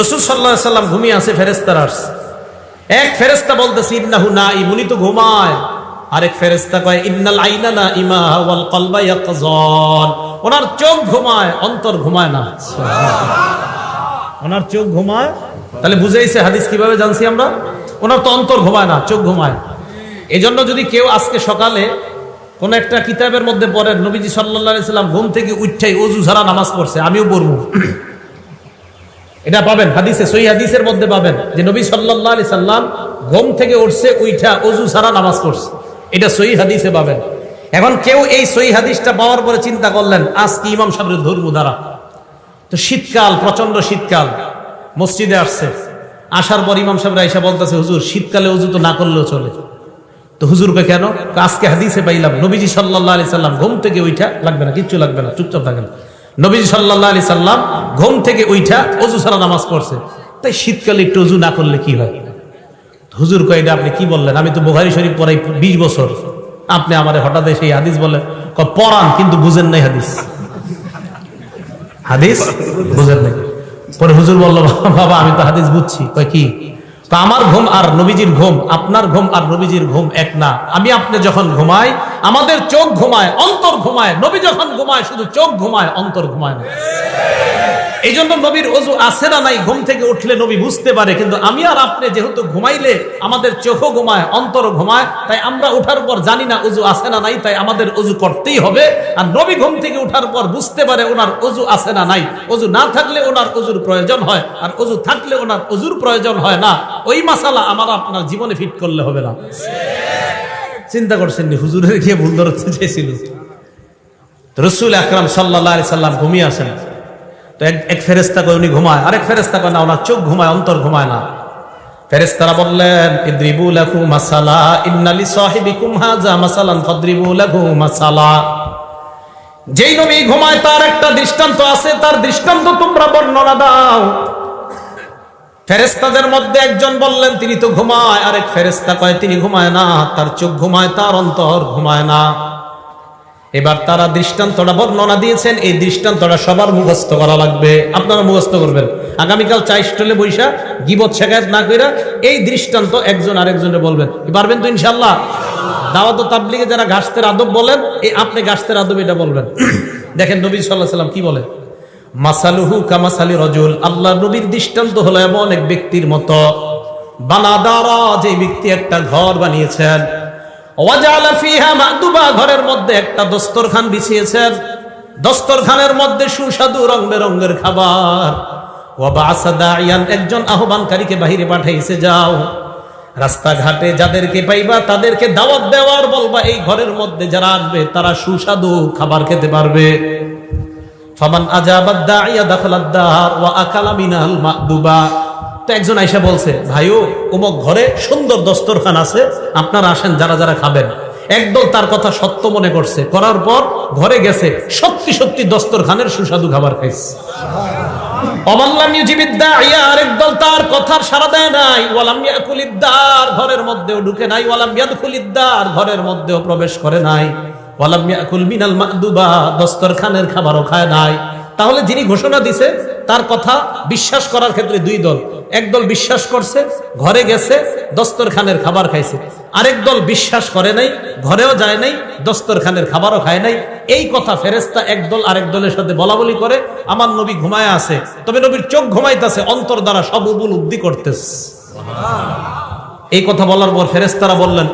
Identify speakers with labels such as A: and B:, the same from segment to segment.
A: রসুল সাল্লাহ সাল্লাম ঘুমিয়ে আছে ফেরেস্তার আসছে এক ফেরেস্তা বলতেছে, ইন্নাহু না ইমুনি তো ঘুমায়। আরেক ফেরেস্তা কয়, ইন্নাল আইনা না ইমা ওয়াল কলবা ইয়াকযান ওনার চোখ ঘুমায়, অন্তর ঘুমায় না। ওনার চোখ ঘুমায়। তাহলে বুঝাইছে হাদিস কীভাবে জানছি আমরা? ওনার তো অন্তর ঘুমায় না, চোখ ঘুমায়। এই জন্য যদি কেউ আজকে সকালে কোন একটা কিতাবের মধ্যে পড়েন, নবীজি সাল্লাহ সাল্লাম ঘুম থেকে উঠাই অজু ছাড়া নামাজ পড়ছে, আমিও পড়ব। এটা পাবেন, হাদিসে সই হাদিসের মধ্যে পাবেন যে নবী সাল্লাহ আলি সাল্লাম ঘুম থেকে উঠছে, উইঠা অজু ছাড়া নামাজ পড়ছে। এটা সই হাদিসে পাবেন। এখন কেউ এই সই হাদিসটা পাওয়ার পরে চিন্তা করলেন, আজ কি ইমাম সাহেবের ধর্ম দ্বারা? তো শীতকাল প্রচণ্ড শীতকাল, মসজিদে আসছে। আসার পর ইমাম সাহেব আইসা বলতেছে, হুজুর, শীতকালে উজু তো না করলেও চলে। তো হুজুরকে কেন? আজকে হাদিসে পাইলাম, নবীজি সাল্লাহ আলি সাল্লাম ঘুম থেকে উইঠা লাগবে না, কিচ্ছু লাগবে না, চুপচাপ থাকেন। নবীজি সাল্লাহ আলি সাল্লাম ঘুম থেকে উইঠা অজু ছাড়া নামাজ পড়ছে। তাই শীতকালে একটু অজু না করলে কি হয়? হুজুর কয়টা আপনি কি বললেন? আমি তো বোহারি শরীফ পড়াই বিশ বছর। আপনি আমার হঠাৎ সেই হাদিস বললেন কয়, পড়ান কিন্তু বুঝেন নাই হাদিস। হাদিস? বুঝেন নাই। পরে হুজুর বলল বাবা আমি তো হাদিস বুঝছি। কয় কি? তো আমার ঘুম আর নবীজির ঘুম, আপনার ঘুম আর নবীজির ঘুম এক না। আমি আপনি যখন ঘুমাই, আমাদের চোখ ঘুমায়, অন্তর ঘুমায়, নবী যখন ঘুমায়, শুধু চোখ ঘুমায়, অন্তর ঘুমায় না। এই জন্য নবীর অজু আছে না নাই? ঘুম থেকে উঠলে নবী বুঝতে পারে, কিন্তু আমি আর আপনি যেহেতু ঘুমাইলে আমাদের চোখও ঘুমায়, অন্তর ঘুমায়, তাই আমরা উঠার পর জানি না অজু আছে না নাই, তাই আমাদের অজু করতেই হবে। আর নবী ঘুম থেকে উঠার পর বুঝতে পারে ওনার অজু আছে না নাই। অজু না থাকলে ওনার অজুর প্রয়োজন হয়, আর অজু থাকলে ওনার অজুর প্রয়োজন হয় না। ওই মাসালা আমার আপনার জীবনে ফিট করলে হবে না। চিন্তা করছেন হুজুরের গিয়ে ভুল ধরতে চেয়েছিল রসুল আকরাম সাল্লাহ সাল্লাম ঘুমিয়ে আসেন। তো এক ফেরেস্তা কয়, উনি ঘুমায়। আরেক ফেরেস্তা কয়, না, ওনার চোখ ঘুমায়, অন্তর ঘুমায় না। ফেরেস্তারা বললেন, ইদ্রিবু লাহু মাসালা ইন্নালি সাহিবিকুম হাজা মাসালান ফাদ্রিবু লাহু মাসালা। যেই নবী ঘুমায়, তার একটা দৃষ্টান্ত আছে, তার দৃষ্টান্ত তোমরা বর্ণনা দাও। ফেরেস্তাদের মধ্যে একজন বললেন, তিনি তো ঘুমায়। আরেক ফেরেস্তা কয়, তিনি ঘুমায় না, তার চোখ ঘুমায়, তার অন্তর ঘুমায় না। এবার তারা দৃষ্টান্তটা বর্ণনা দিয়েছেন, এই দৃষ্টান্তটা সবার মুখস্থ করা লাগবে। আপনারা মুখস্থ করবেন। আগামীকাল চা স্টলে বৈশা গিবত শেখায়ত না কইরা এই দৃষ্টান্ত একজন আরেকজনে বলবেন। পারবেন তো ইনশাল্লাহ দাওয়াত তাবলিগে যারা গাছতের আদব বলেন এই আপনি গাছতের আদব এটা বলবেন। দেখেন নবী সাল্লাহ সাল্লাম কি বলেন? মাসালুহু কামাসালি রজুল আল্লাহ নবীর দৃষ্টান্ত হলো এমন এক ব্যক্তির মতো। বানাদারা যে ব্যক্তি একটা ঘর বানিয়েছেন ঘরের মধ্যে একটা দস্তরখান বিছিয়েছেন। দস্তরখানের মধ্যে সুস্বাদু রং বেরঙ্গের খাবার একজন আহ্বানকারীকে বাহিরে পাঠাইছে, যাও। রাস্তাঘাটে যাদেরকে পাইবা, তাদেরকে দাওয়াত দেওয়ার বলবা, এই ঘরের মধ্যে যারা আসবে, তারা সুস্বাদু খাবার খেতে পারবে। ফামান আজাবাদ দাইয়া দাখালাদ দার, ওয়া আকালা মিনাল মাদুবা। তো একজন আইসা বলছে, ভাইও অমুক ঘরে সুন্দর দস্তরখান আছে, আপনারা আসেন, যারা যারা খাবেন। একদল তার কথা সত্য মনে করছে। করার পর ঘরে গেছে, সত্যি সত্যি দস্তরখানের সুস্বাদু খাবার খাইছে। দস্তরখানের খাবারও খায় নাই। তাহলে যিনি ঘোষণা দিছে, তার কথা বিশ্বাস করার ক্ষেত্রে দুই দল। একদল বিশ্বাস করছে, ঘরে গেছে দস্তর খানের খাবার খাইছে। আরেক দল বিশ্বাস করে নাই, ঘরেও যায় নাই দস্তর খানের খাবারও খায় নাই। এই কথা ফেরেস্তা একদল আরেক দলের সাথে বলা বলি করে, আমার নবী ঘুমায় আছে। তবে নবীর চোখ ঘুমাইতেছে, অন্তর দ্বারা সব উবুল উপলব্ধি করতেছে। এই কথা বলার পর ফেরেস্তারা বললেন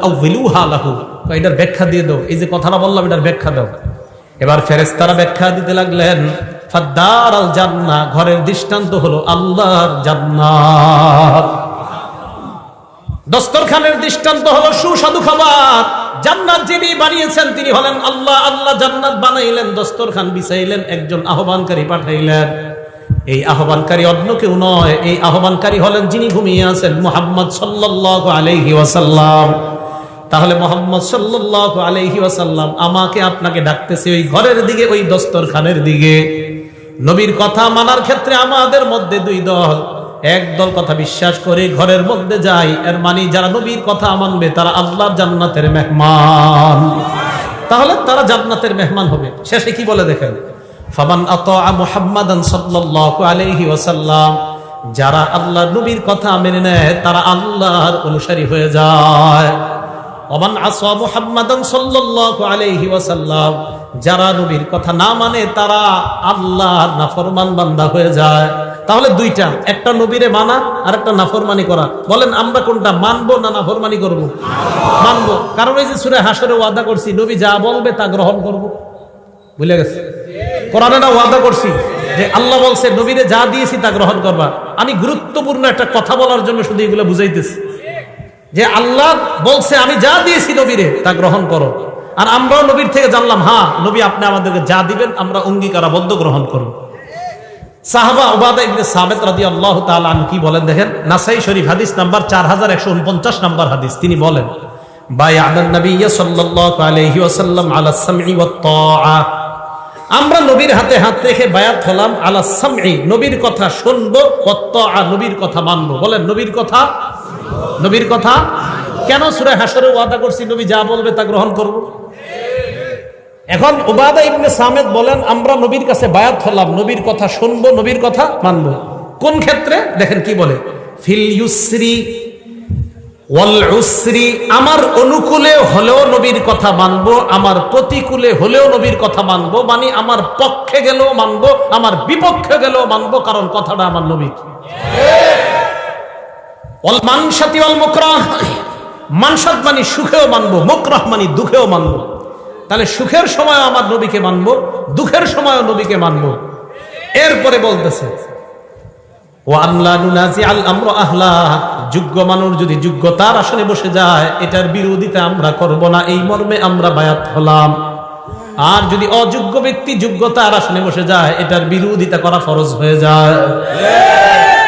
A: এটার ব্যাখ্যা দিয়ে দাও। এই যে কথাটা বললাম, এটার ব্যাখ্যা দাও। এবার ফেরেস্তারা ব্যাখ্যা দিতে লাগলেন ফাদ্দার আল জান্না, ঘরের দৃষ্টান্ত হলো আল্লাহর জান্নাত। দস্তরখানের দৃষ্টান্ত হলো সুস্বাদু খাবার। জান্নাত যিনি বানিয়েছেন, তিনি হলেন আল্লাহ। আল্লাহ জান্নাত বানাইলেন, দস্তরখান বিছাইলেন, একজন আহ্বানকারী পাঠাইলেন। এই আহ্বানকারী অন্য কেউ নয়, এই আহ্বানকারী হলেন যিনি ঘুমিয়ে আছেন, মোহাম্মদ সাল্লাহ আলহি ওয়াসাল্লাম। তাহলে মোহাম্মদ সাল্লাহ আলহি ওয়াসাল্লাম, আমাকে আপনাকে ডাকতেছে ওই ঘরের দিকে, ওই দস্তরখানের দিকে। নবীর কথা মানার ক্ষেত্রে আমাদের মধ্যে দুই দল। এক দল কথা বিশ্বাস করে ঘরের মধ্যে যায়, এর মানে যারা নবীর কথা মানবে তারা আল্লাহর জান্নাতের মেহমান। তাহলে তারা জান্নাতের মেহমান হবে। শেষে কি বলে দেখেন? ফামান আতা মুহাম্মাদান সাল্লাল্লাহু আলাইহি ওয়াসাল্লাম, যারা আল্লাহ নবীর কথা মেনে নেয়, তারা আল্লাহর অনুসারী হয়ে যায়। ওমান আসওয়া মুহাম্মাদান সাল্লাল্লাহু আলাইহি ওয়াসাল্লাম, যারা নবীর কথা না মানে তারা আল্লাহর নাফরমান বান্দা হয়ে যায়। তাহলে দুইটা, একটা নবীরে মানা আর একটা নাফরমানি করা। বলেন, আমরা কোনটা, মানবো না নাফরমানি করব? মানবো। কারণ এই যে সুরে হাসরে ওয়াদা করছি, নবী যা বলবে তা গ্রহণ করব। বুঝলে গেছে? কোরআনে না ওয়াদা করছি যে আল্লাহ বলছে, নবীরে যা দিয়েছি তা গ্রহণ করবা। আমি গুরুত্বপূর্ণ একটা কথা বলার জন্য শুধু এগুলো বুঝাইতেছি। যে আল্লাহ বলছে, আমি যা দিয়েছি নবীরে, তা গ্রহণ করো। আর আমরাও নবীর থেকে জানলাম হ্যাঁ নবী আপনি আমাদেরকে যা দিবেন, আমরা অঙ্গীকারাবদ্ধ গ্রহণ করব। সাহাবা ওবাদা ইবনে সাবেত রাদি আল্লাহ কি বলেন দেখেন? নাসাই শরীফ হাদিস নাম্বার চার হাজার একশো উনপঞ্চাশ নাম্বার হাদিস। তিনি বলেন আমরা নবীর হাতে হাত রেখে বায়াত হলাম নবীর কথা শুনব নবীর কথা মানবো। বলেন, নবীর কথা নবীর কথা। কেন সুরে হাসরে ওয়াদা করছি? নবী যা বলবে তা গ্রহণ করব। এখন উবাদা ইবনে সামেদ বলেন, আমরা নবীর কাছে বায়াত হলাম, নবীর কথা শুনব, নবীর কথা মানবো। কোন ক্ষেত্রে? দেখেন কি বলে, ফিল ইউসরি ওয়াল উসরি, আমার অনুকূলে হলেও নবীর কথা মানব, আমার প্রতিকূলে হলেও নবীর কথা মানব মানে আমার পক্ষে গেলেও মানব, আমার বিপক্ষে গেলেও মানব, কারণ কথাটা আমার নবীর। All মানসাতি all মুকরাহ। মানসাত মানে সুখেও মানবো মুকরাহ মানে দুঃখেও মানবো। তাহলে সুখের সময় আমার নবীকে মানবো দুঃখের সময়ও নবীকে মানবো। এরপরে বলতেছে যোগ্য মানুষ যদি যোগ্যতার আসনে বসে যায় এটার বিরোধিতা আমরা করব না এই মর্মে আমরা বায়াত হলাম। আর যদি অযোগ্য ব্যক্তি যোগ্যতার আসনে বসে যায় এটার বিরোধিতা করা ফরজ হয়ে যায়।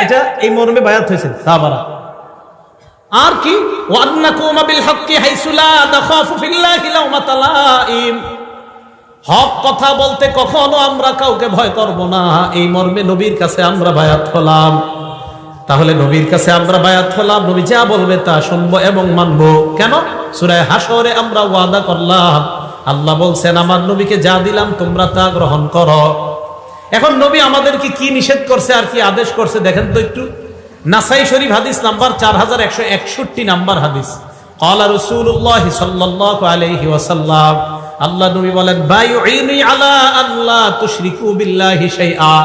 A: এটা এই মর্মে বায়াত হয়েছে সাহাবারা। লাউমাতা লাইম হক কথা বলতে কখনো আমরা কাউকে ভয় করব না। এই মর্মে নবীর কাছে আমরা বায়াত হলাম। তাহলে নবীর কাছে আমরা বায়াত হলাম, নবী যা বলবে তা শুনব এবং মানবো। কেন? সুরায় হাসরে আমরা ওয়াদা করলাম। আল্লাহ বলছেন, আমার নবীকে যা দিলাম তোমরা তা গ্রহণ করো। এখন নবী আমাদেরকে কি নিষেধ করছে আর কি আদেশ করছে, দেখেন তো একটু। নাসাই শরীফ হাদিস নাম্বার চার হাজার একশো একষট্টি নাম্বার হাদিস। কলা রসুল্লাহ সাল্লাহ আলহি ওয়াসাল্লাম, আল্লাহ নবী বলেন আলা আল্লাহ তুশরিকু বিল্লাহি শাইআ।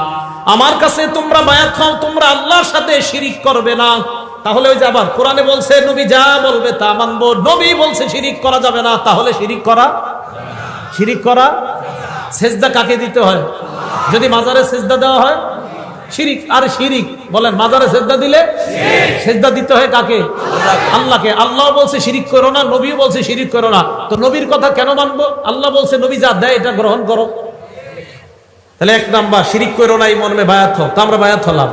A: আমার কাছে তোমরা বায়াত খাও, তোমরা আল্লাহর সাথে শিরিক করবে না। তাহলে ওই যে আবার কোরআনে বলছে, নবী যা বলবে তা মানব, নবী বলছে শিরিক করা যাবে না। তাহলে শিরিক করা শিরিক করা সেজদা কাকে দিতে হয়? যদি মাজারে সেজদা দেওয়া হয়? শিরিক আর শিরিক? বলেন মাজারে সেজদা দিলে? সেজদা দিতে হয় কাকে? আল্লাহকে। আল্লাহ বলছে শিরিক করো না নবীও বলছে শিরিক করো না। তো নবীর কথা কেন মানবো? আল্লাহ বলছে নবী যা দেয় এটা গ্রহণ করো। তাহলে এক নাম্বার শিরিক করো না এই মর্মে বায়াত তো আমরা বায়াত হলাম।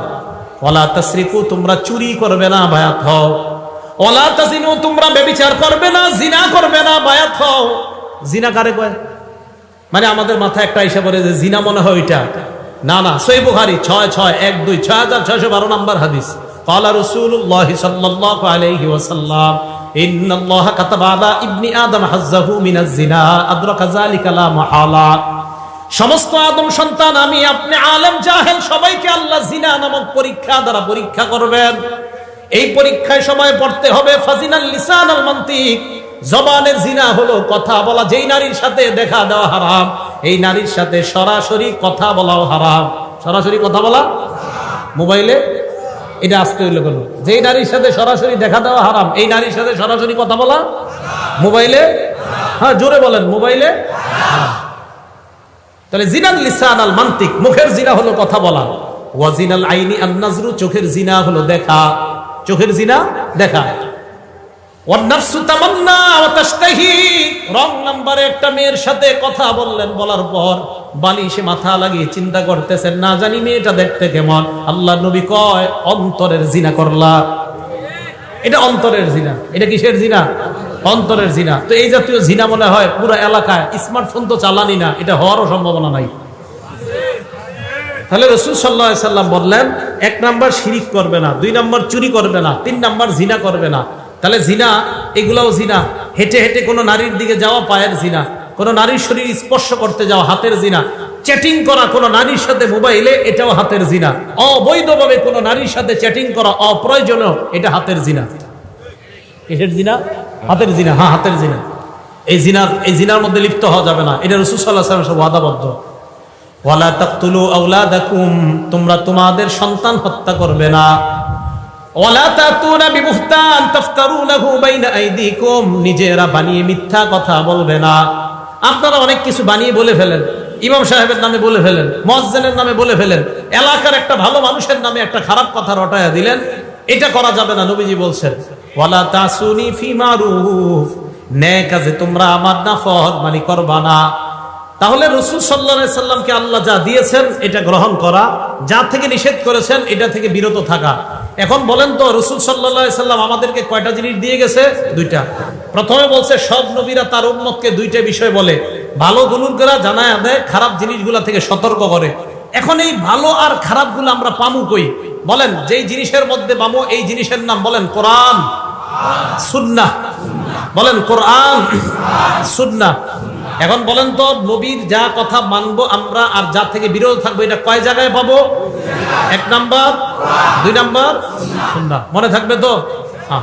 A: ওলা তাসরিকু তোমরা চুরি করবে না বায়াত হও। ওলা তাজিনু তোমরা বেবিচার করবে না জিনা করবে না বায়াত হও। জিনা কারে কয়? মানে আমাদের মাথায় একটা এসে পড়ে যে জিনা মনে হয় ওইটা। না না সই বুখারি ছয় ছয় এক দুই ছয় হাজার ছয়শো বারো নম্বর হাদিস قال رسول الله صلى الله عليه وسلم إن الله كتب على ابن آدم حظه من الزنا أدرك ذلك لا محالة সমস্ত আদম সন্তান আমি আপনি আলেম জাহেল সবাইকে আল্লাহ জিনা নামক পরীক্ষা দ্বারা পরীক্ষা করবেন এই পরীক্ষায় সময় পড়তে হবে ফাজিনাল লিসান আল মান্তিক জবানের জিনা হলো কথা বলা যেই নারীর সাথে দেখা দেওয়া হারাম এই নারীর সাথে সরাসরি কথা বলাও হারাম। সরাসরি কথা বলা? মোবাইলে? এটা আসতে হইল কেন? যেই নারীর সাথে সরাসরি দেখা দেওয়া হারাম, এই নারীর সাথে সরাসরি কথা বলা? মোবাইলে? হ্যাঁ জোরে বলেন, মোবাইলে? তাহলে জিনাল লিসান আল মান্তিক, মুখের জিনা হলো কথা বলা। ওয়াজিনাল আইনি আন নাজরু, চোখের জিনা হলো দেখা। চোখের জিনা দেখা। বলার পর বালিশে মাথা লাগিয়ে চিন্তা করতেছেন, না জানি মেয়েটা দেখতে কেমন। আল্লাহ নবী অন্তরের জিনা অন্তরের জিনা। তো এই জাতীয় জিনা মনে হয় পুরো এলাকায়, স্মার্টফোন তো চালানি না, এটা হওয়ারও সম্ভাবনা নাই। তাহলে রসুল সাল্লাহ বললেন, এক নাম্বার শিরিক করবে না, দুই নাম্বার চুরি করবে না, তিন নাম্বার জিনা করবে না। তাহলে জিনা, এগুলাও জিনা। হেঁটে হেঁটে কোনো নারীর দিকে যাওয়া পায়ের জিনা। কোনো নারীর শরীর স্পর্শ করতে যাওয়া হাতের জিনা। চ্যাটিং করা কোনো নারীর সাথে মোবাইলে এটাও হাতের জিনা। অবৈধভাবে কোনো নারীর সাথে চ্যাটিং করা অপ্রয়োজনীয়, এটা হাতের জিনা। কিসের জিনা? হাতের জিনা হ্যাঁ হাতের জিনা। এই জিনার এই জিনার মধ্যে লিপ্ত হওয়া যাবে না। এটা রসুল সাল্লাহ সাল্লাম সব ওয়াদাবদ্ধ। ওয়ালা তাকতুলু আওলাদাকুম, তোমরা তোমাদের সন্তান হত্যা করবে না। নিজেরা বানিয়ে মিথ্যা কথা বলবে না। আপনারা অনেক কিছু বানিয়ে বলে ফেলেন। ইমাম সাহেবের নামে বলে ফেলেন, মসজিদের নামে বলে ফেলেন, এলাকার একটা ভালো মানুষের নামে একটা খারাপ কথা রটায়া দিলেন। এটা করা যাবে না, নবীজি বলছেন, ওয়ালা তাসুনি ফি মারুফ। ন্যায় কাজে তোমরা আমার নাফরমানি মানে তাহলে রসুল সাল্লা সাল্লামকে আল্লাহ যা দিয়েছেন, এটা গ্রহণ করা। যা থেকে নিষেধ করেছেন, এটা থেকে বিরত থাকা। এখন বলেন তো, রসুল সাল্লা সাল্লাম আমাদেরকে কয়টা জিনিস দিয়ে গেছে? দুইটা। প্রথমে বলছে, সব নবীরা তার উন্মতকে দুইটা বিষয় বলে। ভালো গুলুরগুলা জানায় দেয়, খারাপ জিনিসগুলা থেকে সতর্ক করে। এখন এই ভালো আর খারাপগুলো আমরা পামু কই? বলেন, যেই জিনিসের মধ্যে পামু, এই জিনিসের নাম বলেন কোরআন সুন্না বলেন কোরআন সুন্না এখন বলেন তো, নবীর যা কথা মানবো আমরা আর যা থেকে বিরত থাকব, এটা কয় জায়গায় পাবো? এক নাম্বার। দুই নাম্বার। সুন্দর। মনে থাকবে তো? হ্যাঁ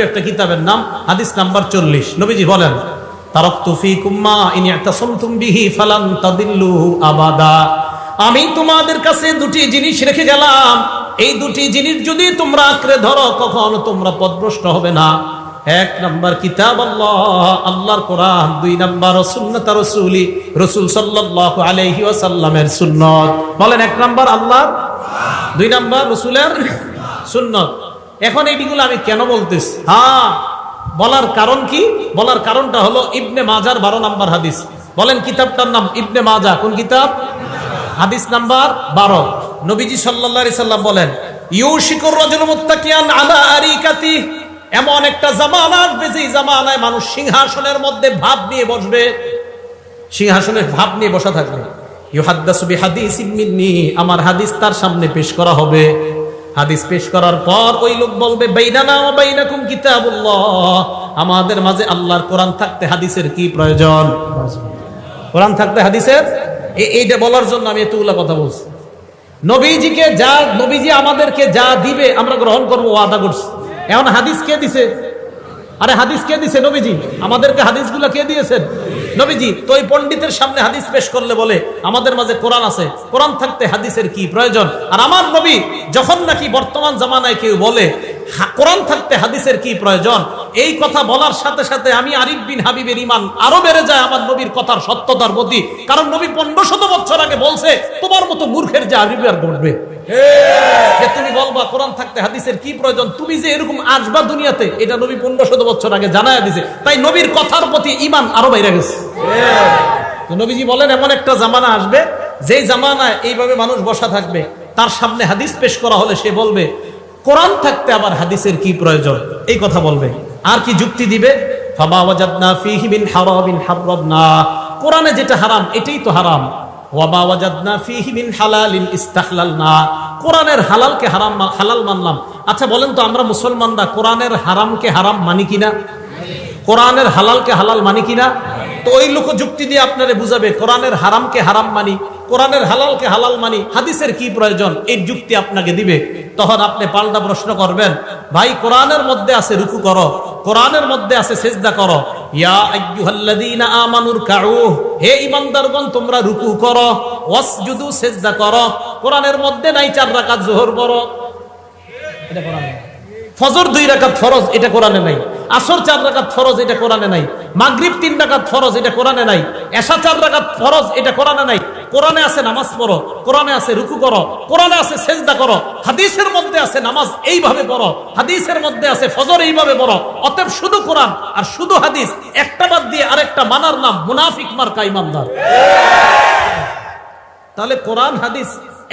A: একটা কিতাবের নাম নাম্বার চল্লিশ। নবীজি বলেন তারক ইনি একটা তাদিল্লু আবাদা। আমি তোমাদের কাছে দুটি জিনিস রেখে গেলাম। এই দুটি জিনিস যদি তোমরা আঁকড়ে ধরো, কখনো তোমরা পদভ্রষ্ট হবে না। এক নাম্বার কিতাব আল্লাহ, আল্লাহর কোরআন, দুই নাম্বার সুন্নত রসুলি, রসুল সাল্লাল্লাহু আলাইহি ওয়াসাল্লামের সুন্নত। বলেন এক নাম্বার আল্লাহ, দুই নাম্বার রসুলের সুন্নত। এখন এইগুলো আমি কেন বলতেছি? হ্যাঁ বলার কারণ কি? বলার কারণটা হলো ইবনে মাজার বারো নাম্বার হাদিস। বলেন কিতাবটার নাম ইবনে মাজা, কোন কিতাব? হাদিস নাম্বার বারো। নবীজি সাল্লাল্লাহু সাল্লাম বলেন, ইউশিকুর রাজুল মুত্তাকিয়ান আলা আরিকাতি এমন একটা জামানা আসবে, যেই জামানায় মানুষ সিংহাসনের মধ্যে ভাব নিয়ে বসবে। সিংহাসনের ভাব নিয়ে বসা থাকবে। ইউহাদ্দাসু বিহাদিস মিন্নি, আমার হাদিস তার সামনে পেশ করা হবে। হাদিস পেশ করার পর ওই লোক বলবে আমাদের মাঝে আল্লাহর কোরআন থাকতে হাদিসের কি প্রয়োজন? কোরআন থাকতে হাদিসের? এইটা বলার জন্য আমি এতগুলা কথা বলছি। নবীজিকে যা, নবীজি আমাদেরকে যা দিবে আমরা গ্রহণ করব, ওয়াদা করছি। এখন হাদিস কে দিছে? আরে হাদিস কে দিছে নবীজি? আমাদেরকে হাদিসগুলো কে দিয়েছেন? নবীজি, তো ওই পণ্ডিতের সামনে হাদিস পেশ করলে বলে, আমাদের মাঝে কোরআন আছে। কোরআন থাকতে হাদিসের কি প্রয়োজন? আর আমার নবী যখন নাকি বর্তমান জামানায় কেউ বলে কোরআন থাকতে হাদিসের কি প্রয়োজন? এই কথা বলার সাথে সাথে আমি আরিফ বিন হাবিবের ইমান আরও বেড়ে যায় আমার নবীর কথার সত্যতার প্রতি। কারণ নবী পনেরো শত বছর আগে বলছে, তোমার মতো মূর্খের যে আরিফ আর ঘটবে যে তুমি বলবা, কোরআন থাকতে হাদিসের কি প্রয়োজন? তুমি যে এরকম আসবা দুনিয়াতে, এটা নবী পনেরো শত বছর আগে জানায় দিছে। তাই নবীর কথার প্রতি ইমান আরও বাইরে গেছে। নবীজি বলেন, এমন একটা জামানা আসবে, যেই জামানায় এইভাবে মানুষ বসা থাকবে, তার সামনে হাদিস পেশ করা হলে সে বলবে, কোরআন থাকতে আবার হাদিসের কি প্রয়োজন? এই কথা বলবে। আর কি যুক্তি দিবে? কোরআনে যেটা হারাম, এটাই তো হারাম। ওয়ামা ওয়াজাদনা ফীহি মিন হালালিন ইস্তাহলালনা। কোরআনের হালালকে হারাম হালাল মানলাম। আচ্ছা বলেন তো আমরা মুসলমানরা কোরআনের হারামকে হারাম মানি কিনা? কোরআনের হালালকে হালাল মানি কিনা? তো ওই লোক যুক্তি দিয়ে আপনারে বুঝাবে, কোরআনের হারামকে হারাম মানি, কোরআনের হালালকে হালাল মানি, হাদিসের কি প্রয়োজন? এই যুক্তি আপনাকে দিবে। তখন আপনি পাল্টা প্রশ্ন করবেন, ভাই, কোরআনের মধ্যে আছে রুকু করো, কোরআনের মধ্যে আছে সেজদা করো ইয়া আইয়ুহাল্লাযীনা আমানুর কাউ, হে ঈমানদারগণ, তোমরা রুকু করো, ওয়াসজুদু সেজদা করো, কোরআনের মধ্যে নাই চার রাকাত যোহর করো এটা কোরআনে। ফজর দুই রাকাত ফরজ, এটা কোরআনে নাই। আসর চার রাকাত ফরজ, এটা কোরআনে নাই। মাগরিব তিন রাকাত ফরজ, এটা কোরআনে নাই। এশা চার রাকাত ফরজ, এটা কোরআনে নাই। কোরআনে আছে নামাজ পড়ো, কোরআনে আছে রুকু করো, কোরআনে আছে সেজদা করো, হাদিসের মধ্যে আছে নামাজ এইভাবে পড়ো, হাদিসের মধ্যে আছে ফজর এইভাবে পড়ো, অতএব শুধু কোরআন আর শুধু হাদিস, একটা বাদ দিয়ে আরেকটা মানার নাম মুনাফিক মার্কা ইমানদার। তাহলে কোরআন, হাদিস,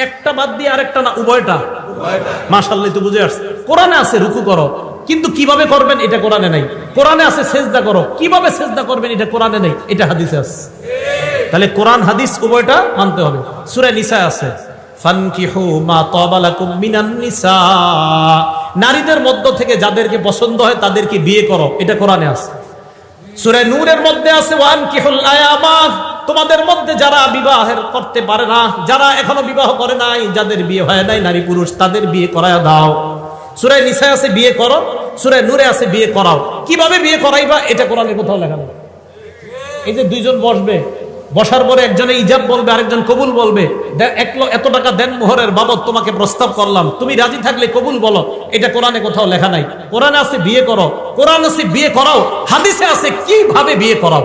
A: একটা বাদ দিয়ে আরেকটা না, উভয়টা? মাশাল্লাহ তো বুঝে আসছে। কোরআনে আছে রুকু করো, কিন্তু কীভাবে করবেন এটা কোরআনে নাই। কোরআনে আছে সেজদা করো, কীভাবে সেজদা করবেন এটা কোরআনে নেই, এটা হাদিসে আছে। তাহলে কোরআন, হাদিস উভয়টা মানতে হবে। সুরে নিসা আছে নারীদের মধ্য থেকে যাদেরকে পছন্দ হয় তাদেরকে বিয়ে করো, এটা কোরআনে আছে। সূরা নূরের মধ্যে আছে ওয়ান কিহুল আয়ামা। তোমাদের মধ্যে যারা বিবাহের করতে পারে না, যারা এখনও বিবাহ করে নাই, যাদের বিয়ে হয় নাই, নারী পুরুষ, তাদের বিয়ে করায় দাও। সূরা নিসায় আছে, বিয়ে করো। সূরা নূরে আছে, বিয়ে করাও। কীভাবে বিয়ে করাইবা, এটা কোরআনে কোথাও লেখা এই যে দুইজন বসবে বসার পরে একজনে ইজাব বলবে, আরেকজন কবুল বলবে এত টাকা দেন মোহরের বাবদ, তোমাকে প্রস্তাব করলাম। তুমি রাজি থাকলে কবুল বলো। এটা কোরআনে কোথাও লেখা নাই। কোরআনে আছে, বিয়ে করো। কোরআন আছে, বিয়ে করাও। হাদিসে আছে, কীভাবে বিয়ে করাও?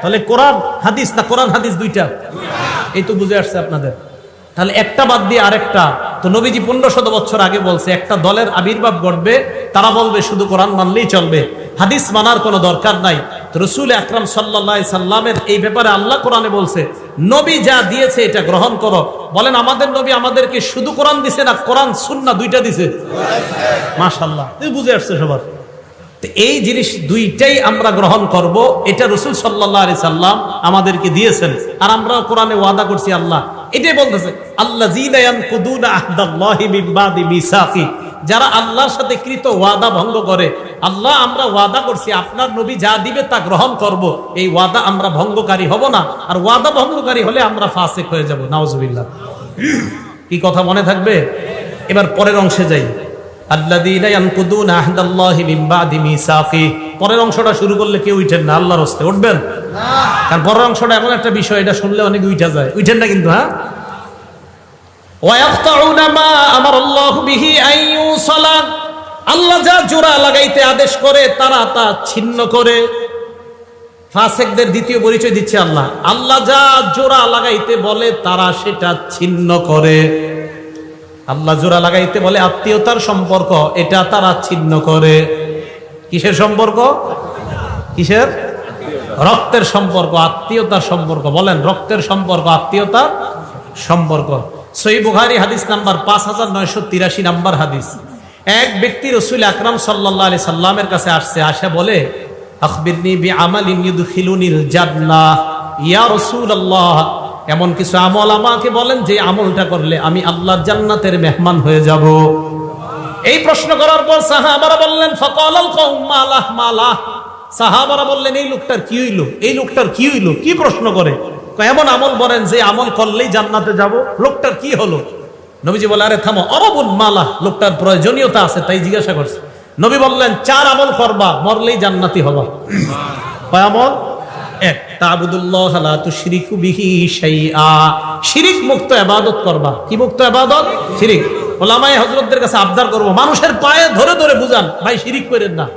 A: তাহলে কোরআন হাদিস না কোরআন হাদিস দুইটা? এই তো বুঝে আসছে আপনাদের। তাহলে একটা বাদ দিয়ে আরেকটা। তো নবীজি পনেরো শত বছর আগে বলছে, একটা দলের আবির্ভাব ঘটবে, তারা বলবে শুধু কোরআন মানলেই চলবে। হাদিস মানার কোনো দরকার নাই। রসুল আকরাম সাল্লাহ সাল্লামের এই ব্যাপারে আল্লাহ কোরআনে বলছে, নবী যা দিয়েছে এটা গ্রহণ করো। বলেন, আমাদের নবী আমাদেরকে শুধু কোরআন দিছে না, কোরআন সুন্না দুইটা দিছে? মাশাল্লাহ তুমি বুঝে আসছে সবার। এই জিনিস দুইটাই আমরা গ্রহণ করব, এটা রসুল সাল্লাহ আলি সাল্লাম আমাদেরকে দিয়েছেন। আর আমরা কোরআনে ওয়াদা করছি, আল্লাহ এটাই বলতেছে আল্লাহ যারা আল্লাহর সাথে কৃত ওয়াদা ভঙ্গ করে আল্লাহ আমরা ওয়াদা করছি আপনার নবী যা দিবে তা গ্রহণ করব। এই ওয়াদা আমরা ভঙ্গকারী হব না আর ওয়াদা ভঙ্গকারী হলে আমরা ফাসেক হয়ে যাব নাউজুবিল্লাহ। কি কথা মনে থাকবে? এবার পরের অংশে যাই। আল্লাযীনা ইয়ানকুদুনা আহদাল্লাহি মিন বাদি মিসাকি। পরের অংশটা শুরু করলে কেউ উঠেন না আল্লাহর হস্তে উঠবেন? কারণ পরের অংশটা এমন একটা বিষয় এটা শুনলে অনেক উঠা যায়। উঠেন না কিন্তু হ্যাঁ? মা আমারাল্লাহু বিহি আল্লাহ যা জোড়া লাগাইতে আদেশ করে, তারা তা ছিন্ন করে। ফাসেকদের দ্বিতীয় পরিচয় দিচ্ছে আল্লাহ। আল্লাহ যা জোড়া লাগাইতে বলে, তারা সেটা ছিন্ন করে। আল্লাহ জোড়া লাগাইতে বলে আত্মীয়তার সম্পর্ক, এটা তারা ছিন্ন করে। কিসের সম্পর্ক? কিসের? রক্তের সম্পর্ক, আত্মীয়তার সম্পর্ক। বলেন, রক্তের সম্পর্ক, আত্মীয়তার সম্পর্ক। সই বুখারি হাদিস নাম্বার পাঁচ হাজার নয়শো তিরাশি নাম্বার হাদিস। এক ব্যক্তি রসুল আকরাম সাল্লাহ আলি সাল্লামের কাছে আসছে, আসে বলে, আখবিরনি বি আমালিন ইউদখিলুনিল জান্নাহ। এমন কিছু আমল আমাকে বলেন যে আমলটা করলে আমি আল্লাহর জান্নাতের মেহমান হয়ে যাব। এই প্রশ্ন করার পর সাহাবারা বললেন, ফকালাল কওম মালাহ মালাহ। সাহাবারা বললেন, এই লোকটার কি হইল? এই লোকটার কি হইল? কি প্রশ্ন করে? এমন আমল বলেন যে আমল করলেই জান্নাতে যাব। লোকটার কি হলো? নবীজি বলে, আরে থামো অরবুল মালাহ লোকটার প্রয়োজনীয়তা আছে, তাই জিজ্ঞাসা করছে। নবী বললেন, চার আমল করবা, মরলেই জান্নাতি হবা। কয় আমল? এক, তাবুদুল্লাহ বিহি শাইআ। শিরিক মুক্ত ইবাদত করবা। কি মুক্ত ইবাদত শিরিক। ওলামায়ে হযরতদের কাছে আবদার করব, মানুষের পায়ে ধরে ধরে বুঝান, ভাই, শিরিক করেন না।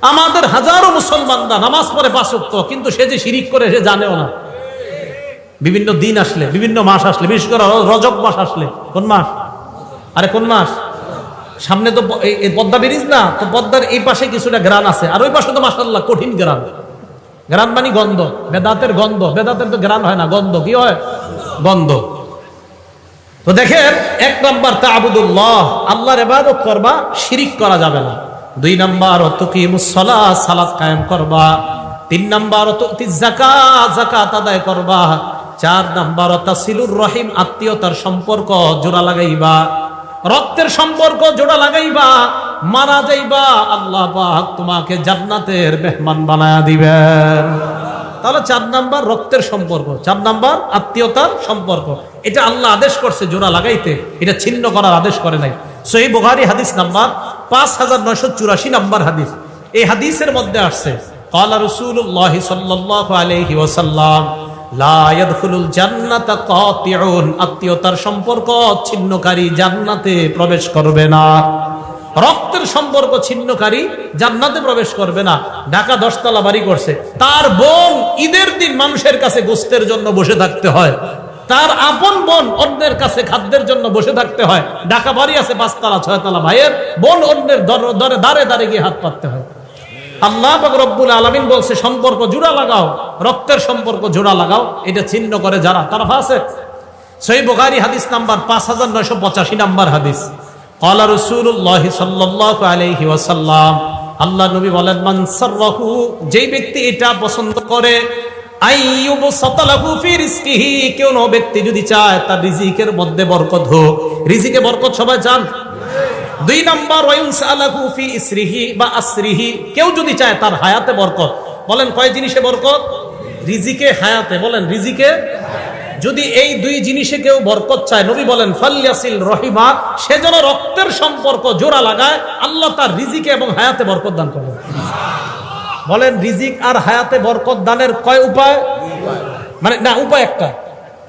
A: আমাদের হাজারো মুসলমানরা নামাজ পড়ে পাঁচ কিন্তু সে যে শিরিক করে, সে জানেও না। বিভিন্ন দিন আসলে, বিভিন্ন মাস আসলে, বিশেষ করে রজব মাস আসলে। কোন মাস? আরে কোন মাস? সামনে তো পদ্মা ব্রিজ না? তো পদ্মার এই পাশে কিছুটা গ্রান আছে। আর ওই পাশে তো মাসাল্লাহ কঠিন গ্রান। গ্রান মানে গন্ধ। বেদাতের গন্ধ। বেদাতের তো গ্রান হয় না। গন্ধ কি হয়? গন্ধ। তো দেখেন, এক নম্বর তা আবুদুল্লাহ আল্লাহর এবাদত করবা, শিরিক করা যাবে না। দুই নম্বর সালাত কায়েম করবা। তিন নম্বর জাকাত আদায় করবা। চার নাম্বার, তাসিলুর রহিম, আত্মীয়তার সম্পর্ক জোড়া লাগাইবা। রক্তের সম্পর্ক জোড়া লাগাইবা। মারা যাইবা। আল্লাহ পাক তোমাকে জান্নাতের মেহমান বানায়া দিবেন। তাহলে চার নাম্বার রক্তের সম্পর্ক, চার নাম্বার আত্মীয়তার সম্পর্ক। এটা আল্লাহ আদেশ করছে জোড়া লাগাইতে। এটা ছিন্ন করার আদেশ করে নাই। সহি বুখারি হাদিস নাম্বার পাঁচ হাজার নয়শো চুরাশি নাম্বার হাদিস। এই হাদিসের মধ্যে আসছে, কলা রসুল্লাহ সাল্লাহ আলহি ওসাল্লাম আত্মীয়তার সম্পর্ক ছিন্নকারী জান্নাতে প্রবেশ করবে না। রক্তের সম্পর্ক ছিন্নকারী জান্নাতে প্রবেশ করবে না। ঢাকা দশতলা বাড়ি করছে। তার বোন ঈদের দিন মানুষের কাছে গোস্তের জন্য বসে থাকতে হয়। তার আপন বোন অন্যের কাছে খাদ্যের জন্য বসে থাকতে হয়। ঢাকা বাড়ি আছে পাঁচতলা, ছয়তলা। ভাইয়ের বোন অন্যের দরে দাঁড়ে দাঁড়ে গিয়ে হাত পাততে হয়। আল্লাহ রব্বুল আলমিন বলছে, সম্পর্ক জোড়া লাগাও, রক্তের সম্পর্ক জোড়া লাগাও। এটা ছিন্ন করে যারা, তারা ফাঁসে। সই বোখারি হাদিস নাম্বার পাঁচ হাজার নয়শো পঁচাশি নাম্বার হাদিস। কলা রসুল্লাহ সাল্লাহ আলহি ওয়াসাল্লাম, আল্লাহ নবী বলেন মানসার রাহু যেই ব্যক্তি এটা পছন্দ করে কেউ ব্যক্তি যদি চায়, তার রিজিকের মধ্যে বরকত হোক। রিজিকে বরকত সবাই চান। দুই নাম্বার বা আসরিহি। কেউ যদি চায় তার হায়াতে বরকত। বলেন, কয় জিনিসে বরকত? রিজিকে হায়াতে। বলেন, রিজিকে যদি এই দুই জিনিসে কেউ বরকত চায়, নবী বলেন ফাল্লাসিল রহিমা, সে যেন রক্তের সম্পর্ক জোড়া লাগায়, আল্লাহ তার রিজিকে এবং হায়াতে বরকত দান করবেন। বলেন, রিজিক আর হায়াতে বরকত দানের কয় উপায়? মানে না, উপায় একটা।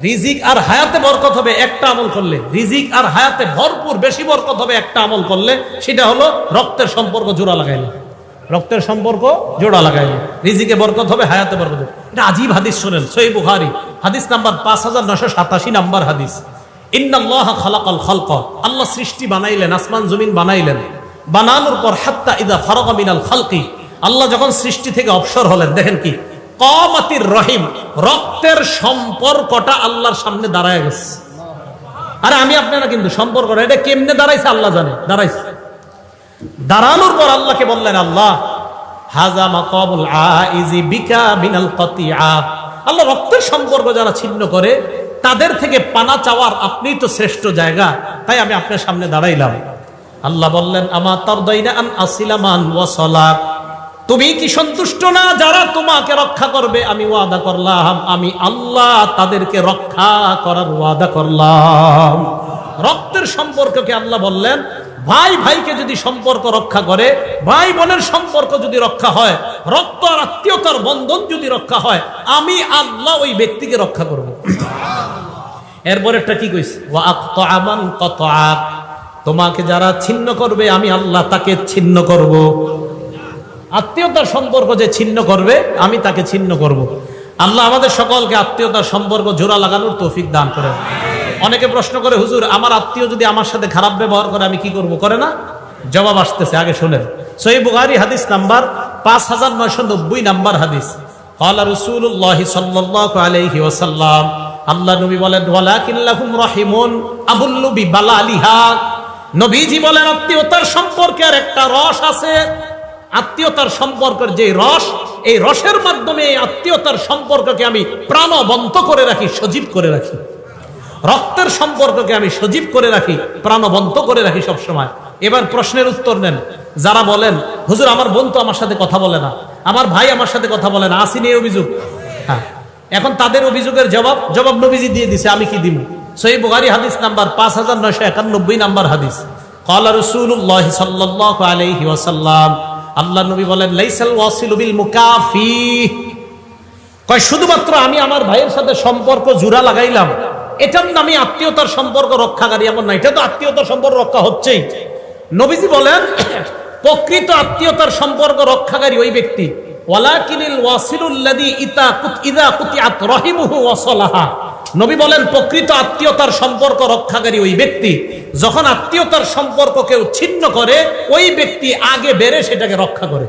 A: রিজিক আর হায়াতে বরকত হবে একটা আমল করলে। রিজিক আর হায়াতে ভরপুর বেশি বরকত হবে একটা আমল করলে, সেটা হলো রক্তের সম্পর্ক জোড়া লাগাইলে। রক্তের সম্পর্ক জোড়া লাগাইলে। রিজিকে বরকত হবে, হায়াতে বরকত হবে। এটা আজীব হাদিস শোনেন সই বুখারি। হাদিস নাম্বার পাঁচ হাজার নশো সাতাশি নাম্বার হাদিস। ইন্নাল্লাহ খালাকাল খালক। আল্লাহ সৃষ্টি বানাইলেন, আসমান, জমিন বানাইলেন। বানানোর পর হাত্তা ইদা ফারকা মিনাল খালকি। আল্লাহ যখন সৃষ্টি থেকে অবসর হলেন, দেখেন কি? কমাতির রহিম, রক্তের সম্পর্কটা আল্লাহর সামনে দাঁড়ায় গেছে। আরে আমি আপনারা কিন্তু সম্পর্ক এটা কেমনে দাঁড়াইছে আল্লাহ জানে, দাঁড়াইছে। দাঁড়ানোর পর আল্লাহকে বললেন, আল্লাহ, হাজা মাকাবুল আইজি বিকা বিনাল কতিয়া আল্লাহ রক্তের সম্পর্ক যারা ছিন্ন করে, তাদের থেকে পানা চাওয়ার আপনিই তো শ্রেষ্ঠ জায়গা, তাই আমি আপনার সামনে দাঁড়াইলাম। আল্লাহ বললেন, আমা তার দইনা আন আসিলামান ওয়াসলাক তুমি কি সন্তুষ্ট না? যারা তোমাকে রক্ষা করবে, আমি ওয়াদা করলাম, আমি আল্লাহ তাদেরকে রক্ষা করার ওয়াদা করলাম। রক্তের সম্পর্ককে আল্লাহ বললেন, ভাই ভাইকে যদি সম্পর্ক রক্ষা করে, ভাই বোনের সম্পর্ক যদি রক্ষা হয়, রক্ত আর আত্মীয়তার বন্ধন যদি রক্ষা হয়, আমি আল্লাহ ওই ব্যক্তিকে রক্ষা করব। এরপর একটা কি কইস আমান কত তোমাকে যারা ছিন্ন করবে, আমি আল্লাহ তাকে ছিন্ন করব। আত্মীয়তার সম্পর্ক যে ছিন্ন করবে, আমি তাকে ছিন্ন করব। আল্লাহ আমাদের সকলকে আত্মীয়তার সম্পর্ক জোড়া লাগানোর তৌফিক দান করেন। অনেকে প্রশ্ন করে, হুজুর, আমার আত্মীয় যদি আমার সাথে খারাপ ব্যবহার করে, আমি কি করব? করে না। জবাব আসতেছে, আগে শোনেন। সহি বুখারি হাদিস নাম্বার পাঁচ হাজার নয়শো নব্বই নাম্বার হাদিস। আল্লাহ রসুল্লাহ সাল্লাহ আলহি ওসাল্লাম আল্লাহ নবী বলেন ওয়ালাকিল্লাহুম রহিমুন আবুল্লুবি বালা আলিহা নবীজি বলেন, আত্মীয়তার সম্পর্কের একটা রস আছে আত্মীয়তার সম্পর্কের যে রস, এই রসের মাধ্যমে আত্মীয়তার সম্পর্ককে আমি প্রাণবন্ত করে রাখি, সজীব করে রাখি। রক্তের সম্পর্ককে আমি সজীব করে রাখি, প্রাণবন্ত করে রাখি সব সময়। এবার প্রশ্নের উত্তর নেন। যারা বলেন, হুজুর, আমার বোন তো আমার সাথে কথা বলে না। আমার ভাই আমার সাথে কথা বলে না। আসিনি অভিযোগ? হ্যাঁ। এখন তাদের অভিযোগের জবাব জবাব নবীজি দিয়ে দিছে, আমি কি দিব সহি বুগারি হাদিস নাম্বার পাঁচ হাজার নয়শো একানব্বই নাম্বার হাদিস। কলা রসুল্লাহ সাল্লাহ আলহি ওয়াসাল্লাম আল্লাহ নবী বলেন বিল মুকাফি। শুধুমাত্র আমি আমার ভাইয়ের সাথে সম্পর্ক জুড়া লাগাইলাম। এটার নামে আত্মীয়তার সম্পর্ক রক্ষাকারী এমন না, এটা তো আত্মীয়তার সম্পর্ক রক্ষা হচ্ছেই। নবীজি বলেন, প্রকৃত আত্মীয়তার সম্পর্ক রক্ষাকারী ওই ব্যক্তি। ওয়ালাকিনিল ওয়াসিলুল্লাযী ইতা ইদা কুতিয়াত রহিমুহু ওয়াসালাহা নবী বলেন, প্রকৃত আত্মীয়তার সম্পর্ক রক্ষাকারী ওই ব্যক্তি। যখন আত্মীয়তার সম্পর্ক কেউ ছিন্ন করে, ওই ব্যক্তি আগে বেড়ে সেটাকে রক্ষা করে।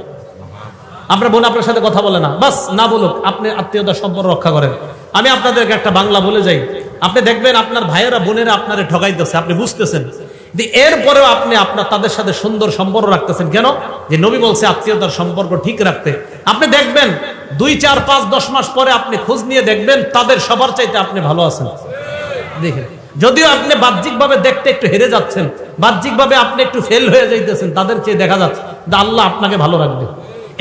A: আপনার বোন আপনার সাথে কথা বলে না। বাস, না বলুক, আপনি আত্মীয়তার সম্পর্ক রক্ষা করেন। আমি আপনাদেরকে একটা বাংলা বলে যাই। আপনি দেখবেন আপনার ভাইয়েরা, বোনেরা আপনারে ঠগাইতেছে, আপনি বুঝতেছেন। এরপরেও আপনি আপনার তাদের সাথে সুন্দর সম্পর্ক রাখতেছেন। কেন? যে নবী বলছে আত্মীয়তার সম্পর্ক ঠিক রাখতে। আপনি দেখবেন, দুই, চার, পাঁচ, দশ মাস পরে আপনি খোঁজ নিয়ে দেখবেন, তাদের সবার চাইতে আপনি ভালো আছেন। দেখেন, যদিও আপনি বাহ্যিকভাবে দেখতে একটু হেরে যাচ্ছেন, বাহ্যিকভাবে আপনি একটু ফেল হয়ে যাইতেছেন, তাদের চেয়ে দেখা যাচ্ছে যে আল্লাহ আপনাকে ভালো রাখবে।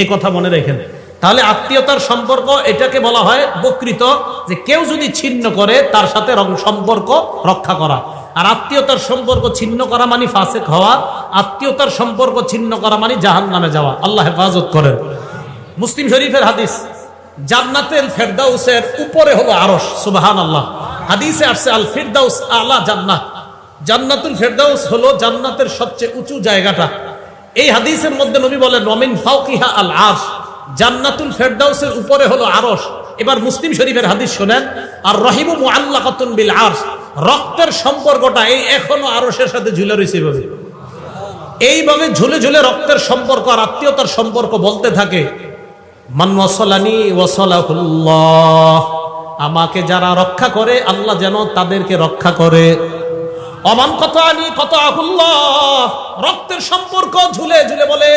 A: এই কথা মনে রেখেন। তাহলে আত্মীয়তার সম্পর্ক, এটাকে বলা হয় বকৃত যে কেউ যদি ছিন্ন করে, তার সাথে সম্পর্ক রক্ষা করা। আর আত্মীয়তার সম্পর্ক ছিন্ন করা মানে ফাসেক হওয়া, আত্মীয়তার সম্পর্ক ছিন্ন করা মানে জাহান নামে যাওয়া। আল্লাহ হেফাজত করেন। মুসলিম শরীফের হাদিস, জান্নাতের ফেরদাউসের উপরে হলো আরস সুবাহান আল্লাহ হাদিসে আসছে, আল ফিরদাউস আলা জান্নাত। জান্নাতুল ফেরদাউস হলো জান্নাতের সবচেয়ে উঁচু জায়গাটা। এই হাদিসের মধ্যে নবী বলেন নমিন ফাউকিহা আল আরশ। জান্নাতুল ফেরদাউসের উপরে হলো আরস এবার মুসলিম শরীফের হাদিস শোনেন, আর রহিমু মুআল্লাকাতুন বিল আরশ। রক্তের সম্পর্কটা এই এখনও আরসের সাথে ঝুলে রয়েছে এভাবে। এইভাবে ঝুলে ঝুলে রক্তের সম্পর্ক আর আত্মীয়তার সম্পর্ক বলতে থাকে। মান ওয়াসালানি আমাকে যারা রক্ষা করে, আল্লাহ যেন তাদেরকে রক্ষা করে। অমান কত আনি কত আহুল্লাহ রক্তের সম্পর্ক ঝুলে ঝুলে বলে,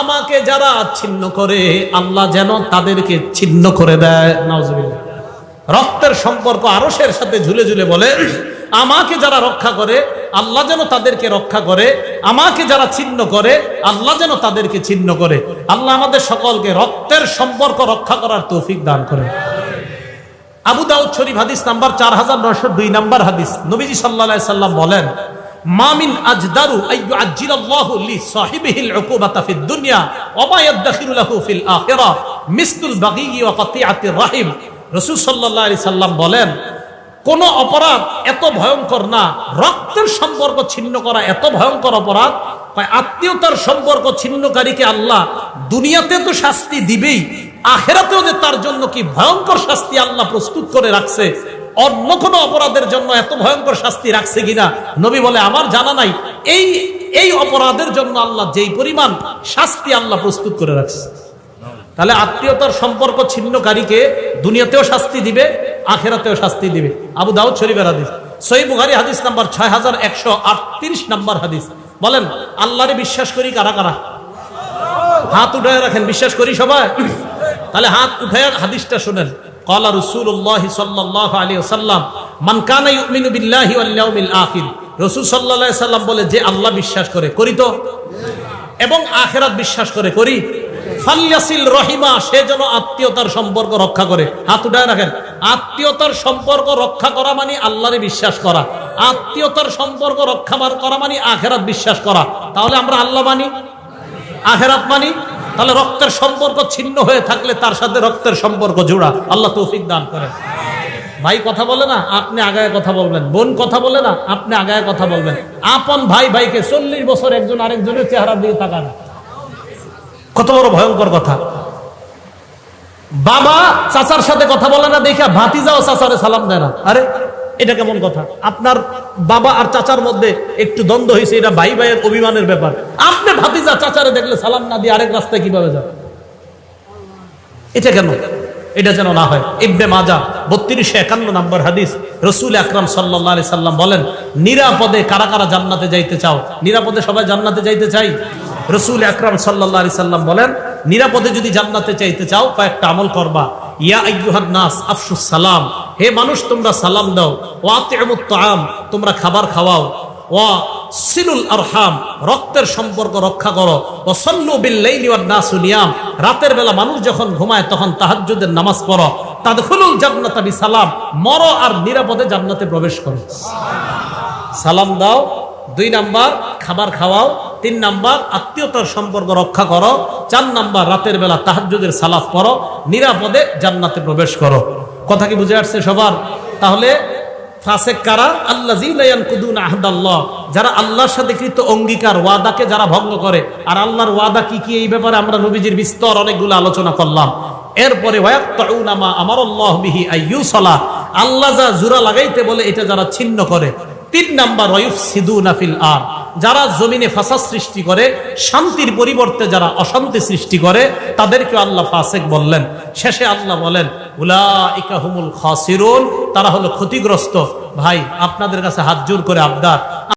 A: আমাকে যারা ছিন্ন করে, আল্লাহ যেন তাদেরকে ছিন্ন করে দেয়। রক্তের সম্পর্ক আরসের সাথে ঝুলে ঝুলে বলে, আমাকে যারা রক্ষা করে আল্লাহ যেন তাদেরকে রক্ষা করে, আমাকে যারা ছিন্ন করে, আল্লাহ যেন তাদেরকে ছিন্ন করে। আল্লাহ আমাদের সকলকে রক্তের সম্পর্ক রক্ষা করার তৌফিক দান করে আবু দাউদ শরীফ হাদিস নাম্বার চার হাজার নয়শো দুই নাম্বার হাদিস। নবীজি সাল্লাহ সাল্লাম বলেন মামিন আজদারু আজ্জিলাল্লাহু লি সাহিবিহিল উকুবাতা ফিদ দুনিয়া, ওয়া মা ইয়াদখিরু লাহু ফিল আখিরাহ মিসলুল বাগী ওয়া রাহিম। রাসূল সাল্লাল্লাহু আলাইহি সাল্লাম বলেন কোন অপরাধ এত ভয়ঙ্কর না। রক্তের সম্পর্ক ছিন্ন করা এত ভয়ঙ্কর অপরাধ আত্মীয়তার সম্পর্ক ছিন্নকারীকে আল্লাহ? দুনিয়াতে তো শাস্তি দিবেই, আখেরাতেও যে তার জন্য কি ভয়ঙ্কর শাস্তি আল্লাহ প্রস্তুত করে রাখছে, অন্য কোনো অপরাধের জন্য এত ভয়ঙ্কর শাস্তি রাখছে কিনা? নবী বলে, আমার জানা নাই, এই এই অপরাধের জন্য আল্লাহ যেই পরিমাণ শাস্তি আল্লাহ প্রস্তুত করে রাখছে। তাহলে আত্মীয়তার সম্পর্ক ছিন্নকারীকে দুনিয়াতেও শাস্তি দিবে আখেরাতেও শাস্তি দিবে। আবু দাউদ শরীফের হাদিস। সহি বুহারি হাদিস নাম্বার ছয় হাজার একশো আটত্রিশ নাম্বার হাদিস। বলেন, আল্লাহরে বিশ্বাস করি কারা কারা? হাত উঠায় রাখেন, বিশ্বাস করি সবাই? তাহলে হাত উঠায় হাদিসটা শুনেন। কলা রসুল্লাহ সাল্লাহ আলী সাল্লাম মানকানা ইউমিনু বিল্লাহি আল্লাহমিল আখির। রসুল সাল্লাহ সাল্লাম বলে, যে আল্লাহ বিশ্বাস করে, করি তো। এবং আখেরাত বিশ্বাস করে, করি। ফাল্লাসিল রহিমা, সে যেন আত্মীয়তার সম্পর্ক রক্ষা করে। হাত উঠায় রাখেন। আত্মীয়তার সম্পর্ক রক্ষা করা মানে আল্লাহরে বিশ্বাস করা। আত্মীয়তার সম্পর্ক রক্ষা করা মানে আখেরাত বিশ্বাস করা। তাহলে আমরা আল্লাহ মানি? আখেরাত মানি? তাহলে রক্তের সম্পর্ক ছিন্ন হয়ে থাকলে তার সাথে রক্তের সম্পর্ক জোড়া। আল্লাহ তৌফিক দান করেন। ভাই কথা বলে না? আপনি আগায় কথা বলবেন। বোন কথা বলে না? আপনি আগায় কথা বলবেন। আপন ভাই ভাইকে চল্লিশ বছর একজন আরেকজনের চেহারার দিকে তাকান। কত বড় ভয়ঙ্কর কথা। বাবা চাচার সাথে কথা বলে না, দেখা ভাতিজাও চাচারে সালাম দেয় না। আরে, এটা কেমন কথা? আপনার বাবা আর চাচার মধ্যে একটু দ্বন্দ্ব হয়েছে, এটা ভাই ভাইয়ের অভিমানের ব্যাপার। আপনি ভাতিজা চাচারে দেখলে সালাম না দিয়ে আরেক রাস্তায় কীভাবে যান? এটা কেন? এটা যেন না হয়। ইবনে মাজা বত্রিশশো একান্ন নম্বর হাদিস, রসুল আকরাম সাল্লাহ সাল্লাম বলেন, নিরাপদে কারা কারা জান্নাতে যাইতে চাও? নিরাপদে সবাই জান্নাতে যাইতে চাই? রসুল আকরাম সাল্লাহ সাল্লাম বলেন, নিরাপদে যদি জান্নাতে চাইতে চাও, কয়েকটা আমল করবা। ইয়া আইয়ুহান নাস আফসুস সালাম। হে মানুষ, তোমরা সালাম দাও। ওয়াতিমুত তাআম, তোমরা খাবার খাওয়াও। ওয়া সিলুল আরহাম, রক্তের সম্পর্ক রক্ষা করো। ও সল্লু বিল্লাইলি ওয়ান নাসু নিয়াম। রাতের বেলা মানুষ যখন ঘুমায়, তখন তাহাজ্জুদের নামাজ পড়ো। তাদখুলুল জান্নাতা বিসালাম, মরো আর নিরাপদে জান্নাতে প্রবেশ করো। সালাম দাও। দুই নাম্বার, খাবার খাওয়াও। তিন নাম্বার, আত্মীয়তার সম্পর্ক রক্ষা করো। চার নাম্বার, রাতের বেলা তাহাজ্জুদের সালাফ পড়ো। নিরাপদে জান্নাতে প্রবেশ করো। কথা কি বুঝে আসছে সবার? তাহলে ফাসেক কারা? আল্লাহ জিলায়ানকুদুন যারা আল্লাহর সাথে কৃত অঙ্গীকার, ওয়াদাকে যারা ভঙ্গ করে। আর আল্লাহর ওয়াদা কি কি? এই ব্যাপারে আমরা নবীজির বিস্তর অনেকগুলো আলোচনা করলাম। এরপরে মা আমারাল্লাহ বিহি আইয়ুসালা। আল্লাহ যা জুরা লাগাইতে বলে, এটা যারা ছিন্ন করে। তিন নাম্বার ওয়ুফ সিদু নাফিল আর। যারা জমিনে ফাসাদ সৃষ্টি করে, শান্তির পরিবর্তে যারা অশান্তি সৃষ্টি করে তাদেরকে আল্লাহ ফাসেক বললেন। শেষে আল্লাহ বলেন উলা তারা হলো ক্ষতিগ্রস্ত। ভাই, আপনাদের কাছে হাত জোর করে আবদার।